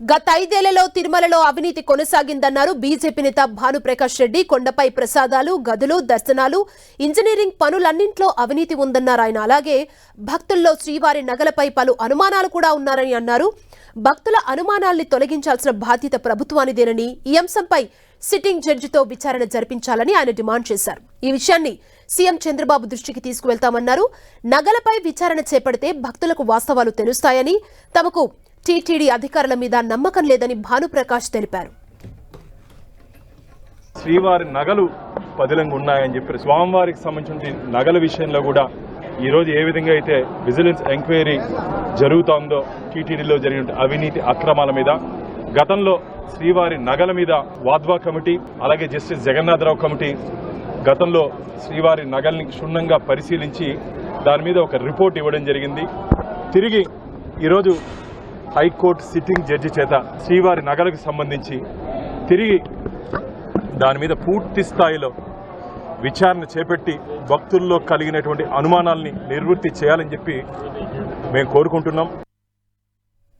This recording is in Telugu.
గత ఐదేళ్ళలో తిరుమలలో అవినీతి కొనసాగిందన్నారు బీజేపీ నేత భానుప్రకాష్ రెడ్డి. కొండపై ప్రసాదాలు గదులు దర్శనాలు ఇంజనీరింగ్ పనులన్నింట్లో అవినీతి ఉందన్నారు ఆయన. అలాగే భక్తుల్లో శ్రీవారి నగలపై పలు అనుమానాలు కూడా ఉన్నారని అన్నారు. భక్తుల అనుమానాల్ని తొలగించాల్సిన బాధ్యత ప్రభుత్వానిదేనని ఈ అంశంపై సిట్టింగ్ జడ్జితో విచారణ జరిపించాలని ఆయన డిమాండ్ చేశారు. ఈ విషయాన్ని సీఎం చంద్రబాబు దృష్టికి తీసుకువెళ్తామన్నారు. నగలపై విచారణ చేపడితే భక్తులకు వాస్తవాలు తెలుస్తాయని తమకు టీటీడీ అధికారుల మీద నమ్మకం లేదని భానుప్రకాష్ తెలిపారు. శ్రీవారి నగలు పదిలంగా ఉన్నాయని చెప్పి స్వామివారికి సంబంధించిన నగల విషయంలో కూడా ఈరోజు ఏ విధంగా అయితే విజిలెన్స్ ఎంక్వైరీ జరుగుతోందో టీటీడీలో జరిగిన అవినీతి అక్రమాల మీద గతంలో శ్రీవారి నగల మీద వాద్వా కమిటీ అలాగే జస్టిస్ జగన్నాథరావు కమిటీ గతంలో శ్రీవారి నగల్ని క్షుణ్ణంగా పరిశీలించి దాని మీద ఒక రిపోర్ట్ ఇవ్వడం జరిగింది. తిరిగి ఈరోజు హైకోర్టు సిట్టింగ్ జడ్జి చేత శ్రీవారి నగలకు సంబంధించి తిరిగి దాని మీద పూర్తి స్థాయిలో విచారణ చేపట్టి భక్తుల్లో కలిగినటువంటి అనుమానాల్ని నివృత్తి చేయాలని చెప్పి మేము కోరుకుంటున్నాం.